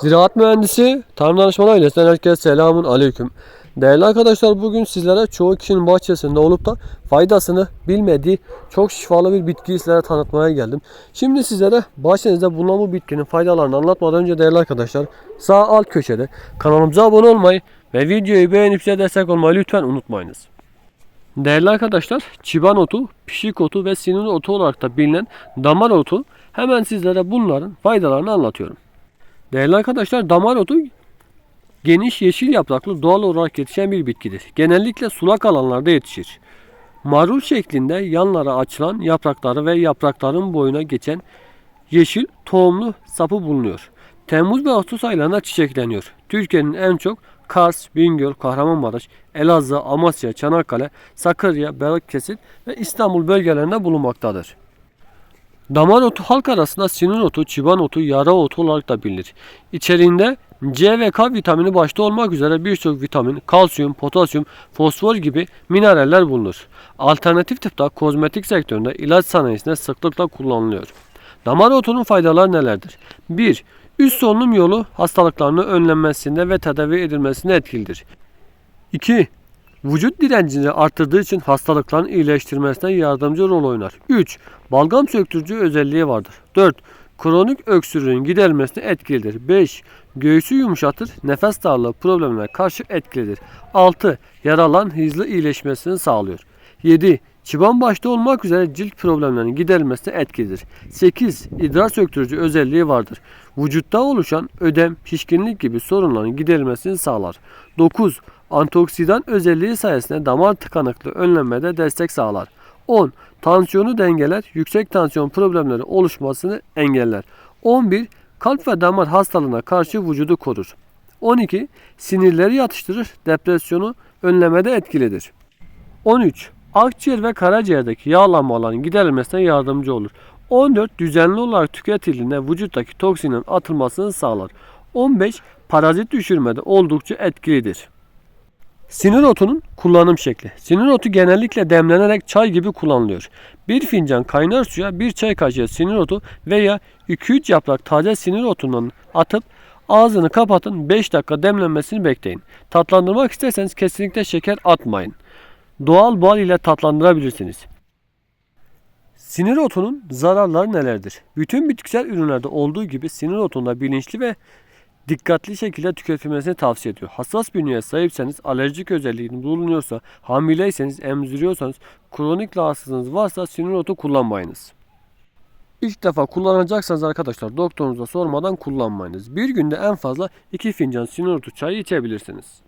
Ziraat mühendisi, tarım danışmanı ailesinden herkese selamun aleyküm. Değerli arkadaşlar bugün sizlere çoğu kişinin bahçesinde olup da faydasını bilmediği çok şifalı bir bitkiyi sizlere tanıtmaya geldim. Şimdi sizlere bahçenizde bulunan bu bitkinin faydalarını anlatmadan önce değerli arkadaşlar sağ alt köşede kanalımıza abone olmayı ve videoyu beğenip size destek olmayı lütfen unutmayınız. Değerli arkadaşlar, çıban otu, pişik otu ve sinir otu olarak da bilinen damar otu hemen sizlere bunların faydalarını anlatıyorum. Değerli arkadaşlar damar otu geniş yeşil yapraklı doğal olarak yetişen bir bitkidir. Genellikle sulak alanlarda yetişir. Marul şeklinde yanlara açılan yaprakları ve yaprakların boyuna geçen yeşil tohumlu sapı bulunuyor. Temmuz ve Ağustos aylarında çiçekleniyor. Türkiye'nin en çok Kars, Bingöl, Kahramanmaraş, Elazığ, Amasya, Çanakkale, Sakarya, Balıkesir ve İstanbul bölgelerinde bulunmaktadır. Damar otu halk arasında sinir otu, çıban otu, yara otu olarak da bilinir. İçeriğinde C ve K vitamini başta olmak üzere birçok vitamin, kalsiyum, potasyum, fosfor gibi mineraller bulunur. Alternatif tıpta kozmetik sektöründe ilaç sanayisinde sıklıkla kullanılıyor. Damar otunun faydaları nelerdir? 1. Üst solunum yolu hastalıklarını önlenmesinde ve tedavi edilmesinde etkilidir. 2. Vücut direncini arttırdığı için hastalıkların iyileştirmesine yardımcı rol oynar. 3. Balgam söktürücü özelliği vardır. 4. Kronik öksürüğün giderilmesine etkilidir. 5. Göğsü yumuşatır, nefes darlığı problemine karşı etkilidir. 6. Yaralan hızlı iyileşmesini sağlıyor. 7. Çıban başta olmak üzere cilt problemlerinin giderilmesine etkilidir. 8. İdrar söktürücü özelliği vardır. Vücutta oluşan ödem, şişkinlik gibi sorunların giderilmesini sağlar. 9. Antioksidan özelliği sayesinde damar tıkanıklığı önlenmede destek sağlar. 10. Tansiyonu dengeler, yüksek tansiyon problemleri oluşmasını engeller. 11. Kalp ve damar hastalığına karşı vücudu korur. 12. Sinirleri yatıştırır, depresyonu önlemede etkilidir. 13. Akciğer ve karaciğerdeki yağlanmaların giderilmesine yardımcı olur. 14. Düzenli olarak tüketildiğinde vücuttaki toksinin atılmasını sağlar. 15. Parazit düşürmede oldukça etkilidir. Sinir otunun kullanım şekli. Sinir otu genellikle demlenerek çay gibi kullanılıyor. Bir fincan kaynar suya bir çay kaşığı sinir otu veya 2-3 yaprak taze sinir otundan atıp ağzını kapatın 5 dakika demlenmesini bekleyin. Tatlandırmak isterseniz kesinlikle şeker atmayın. Doğal bal ile tatlandırabilirsiniz. Sinir otunun zararları nelerdir? Bütün bitkisel ürünlerde olduğu gibi sinir otunda bilinçli ve dikkatli şekilde tüketilmesini tavsiye ediyor. Hassas bünyeye sahipseniz, alerjik özelliğin bulunuyorsa, hamileyseniz, emziriyorsanız, kronik rahatsızlığınız varsa sinir otu kullanmayınız. İlk defa kullanacaksanız arkadaşlar doktorunuza sormadan kullanmayınız. Bir günde en fazla 2 fincan sinir otu çayı içebilirsiniz.